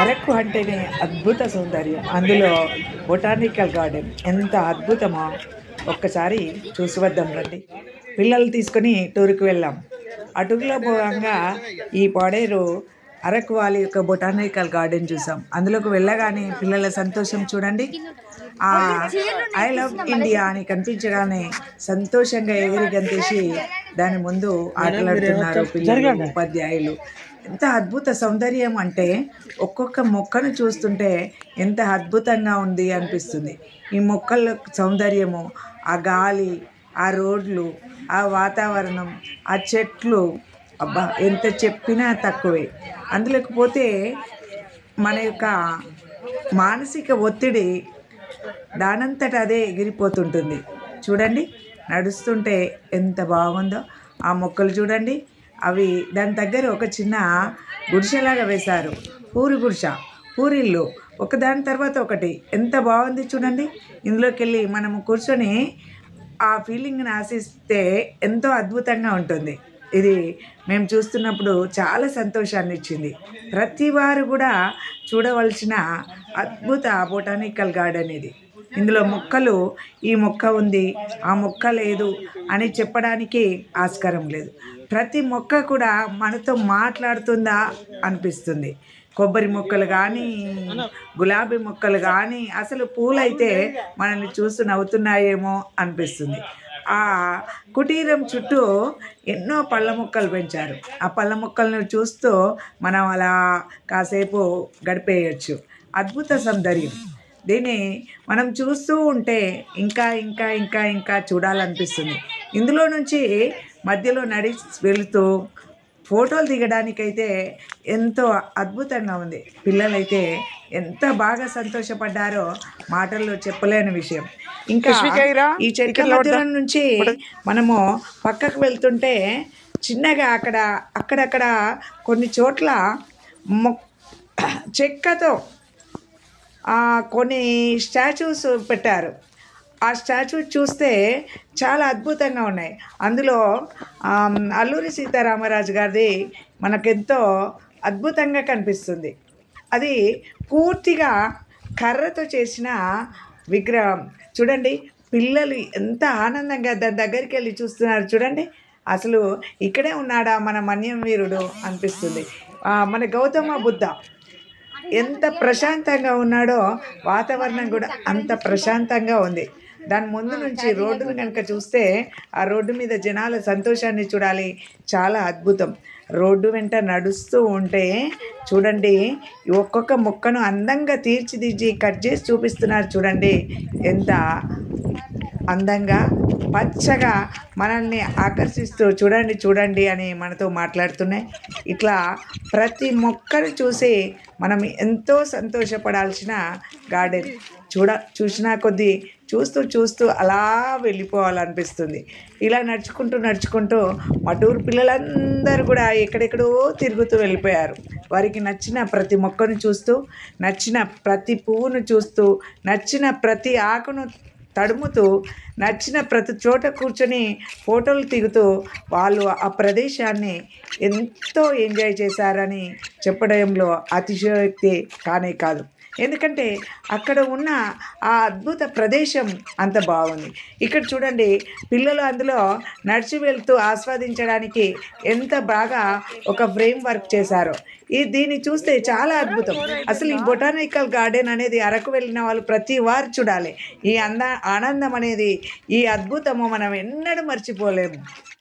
అరకు అంటేనే అద్భుత సౌందర్యం. అందులో బొటానికల్ గార్డెన్ ఎంత అద్భుతమో ఒక్కసారి చూసి వద్దాం రండి. పిల్లలు తీసుకొని టూర్కి వెళ్ళాం. అటుకులో పోగా భాగంగా ఈ పాడేరు అరకు వాలి యొక్క బొటానికల్ గార్డెన్ చూసాం. అందులోకి వెళ్ళగానే పిల్లల సంతోషం చూడండి. ఆ ఐ లవ్ ఇండియా అని కనిపించగానే సంతోషంగా ఎగిరి గంతేసి దాని ముందు ఆటలాడుతున్నారు పిల్లలు ఉపాధ్యాయులు. ఎంత అద్భుత సౌందర్యం అంటే ఒక్కొక్క మొక్కను చూస్తుంటే ఎంత అద్భుతంగా ఉంది అనిపిస్తుంది. ఈ మొక్కల సౌందర్యము ఆ గాలి ఆ రోడ్లు ఆ వాతావరణం ఆ చెట్లు అబ్బా ఎంత చెప్పినా తక్కువే. అందులోకపోతే మన యొక్క మానసిక ఒత్తిడి దానంతట అదే ఎగిరిపోతుంటుంది. చూడండి నడుస్తుంటే ఎంత బాగుందో. ఆ మొక్కలు చూడండి అవి దాని దగ్గర ఒక చిన్న గుడిసెలాగా వేశారు. పూరి గుడిస పూరిళ్ళు ఒకదాని తర్వాత ఒకటి. ఎంత బాగుంది చూడండి. ఇందులోకి వెళ్ళి మనము కూర్చొని ఆ ఫీలింగ్ని ఆశిస్తే ఎంతో అద్భుతంగా ఉంటుంది. ఇది మేము చూస్తున్నప్పుడు చాలా సంతోషాన్ని ఇచ్చింది. ప్రతి వారు కూడా చూడవలసిన అద్భుత బొటానికల్ గార్డెన్ ఇది. ఇందులో మొక్కలు ఈ మొక్క ఉంది ఆ మొక్క లేదు అని చెప్పడానికి ఆస్కారం లేదు. ప్రతి మొక్క కూడా మనతో మాట్లాడుతుందా అనిపిస్తుంది. కొబ్బరి మొక్కలు కానీ గులాబీ మొక్కలు కానీ అసలు పూలైతే మనల్ని చూస్తూ నవ్వుతున్నాయేమో అనిపిస్తుంది. ఆ కుటీరం చుట్టూ ఎన్నో పళ్ళ మొక్కలు పెంచారు. ఆ పళ్ళ మొక్కలను చూస్తూ మనం అలా కాసేపు గడిపేయచ్చు. అద్భుత సౌందర్యం. దీన్ని మనం చూస్తూ ఉంటే ఇంకా ఇంకా ఇంకా ఇంకా చూడాలనిపిస్తుంది. ఇందులో నుంచి మధ్యలో నడి వెళుతూ ఫోటోలు దిగడానికైతే ఎంతో అద్భుతంగా ఉంది. పిల్లలైతే ఎంత బాగా సంతోషపడ్డారో మాటల్లో చెప్పలేని విషయం. ఇంకా ఈ చెట్ల మధ్యలో నుంచి మనము పక్కకు వెళ్తుంటే చిన్నగా అక్కడ అక్కడక్కడ కొన్ని చోట్ల చెక్కతో కొన్ని స్టాచ్యూస్ పెట్టారు. ఆ స్టాచ్యూ చూస్తే చాలా అద్భుతంగా ఉన్నాయి. అందులో అల్లూరి సీతారామరాజు గారిది మనకెంతో అద్భుతంగా కనిపిస్తుంది. అది పూర్తిగా కర్రతో చేసిన విగ్రహం. చూడండి పిల్లలు ఎంత ఆనందంగా దాని దగ్గరికి వెళ్ళి చూస్తున్నారు చూడండి. అసలు ఇక్కడే ఉన్నాడా మన మన్యం వీరుడు అనిపిస్తుంది. మన గౌతమ బుద్ధ ఎంత ప్రశాంతంగా ఉన్నాడో వాతావరణం కూడా అంత ప్రశాంతంగా ఉంది. దాని ముందు నుంచి రోడ్డును కనుక చూస్తే ఆ రోడ్డు మీద జనాల సంతోషాన్ని చూడాలి. చాలా అద్భుతం. రోడ్డు వెంట నడుస్తూ ఉంటే చూడండి ఒక్కొక్క మొక్కను అందంగా తీర్చిదిద్ది కట్ చేసి చూపిస్తున్నారు చూడండి. ఎంత అందంగా పచ్చగా మనల్ని ఆకర్షిస్తూ చూడండి చూడండి అని మనతో మాట్లాడుతున్నాయి. ఇట్లా ప్రతి మొక్కను చూసి మనం ఎంతో సంతోషపడాల్సిన గార్డెన్. చూడ చూసినా కొద్దీ చూస్తూ చూస్తూ అలా వెళ్ళిపోవాలనిపిస్తుంది. ఇలా నడుచుకుంటూ నడుచుకుంటూ మా పిల్లలందరూ కూడా ఎక్కడెక్కడో తిరుగుతూ వెళ్ళిపోయారు. వారికి నచ్చిన ప్రతి మొక్కను చూస్తూ నచ్చిన ప్రతి పువ్వును చూస్తూ నచ్చిన ప్రతి ఆకును తడుముతూ నచ్చిన ప్రతి చోట కూర్చొని ఫోటోలు దిగుతూ వాళ్ళు ఆ ప్రదేశాన్ని ఎంతో ఎంజాయ్ చేశారని చెప్పడంలో అతిశయోక్తి కానే కాదు. ఎందుకంటే అక్కడ ఉన్న ఆ అద్భుత ప్రదేశం అంత బాగుంది. ఇక్కడ చూడండి పిల్లలు అందులో నడిచి వెళ్తూ ఆస్వాదించడానికి ఎంత బాగా ఒక ఫ్రేమ్ వర్క్ చేశారో. ఈ దీన్ని చూస్తే చాలా అద్భుతం. అసలు ఈ బొటానికల్ గార్డెన్ అనేది అరకు వెళ్ళిన వాళ్ళు ప్రతి వారు చూడాలి. ఈ అంద ఆనందం అనేది ఈ అద్భుతము మనం ఎన్నడూ మర్చిపోలేము.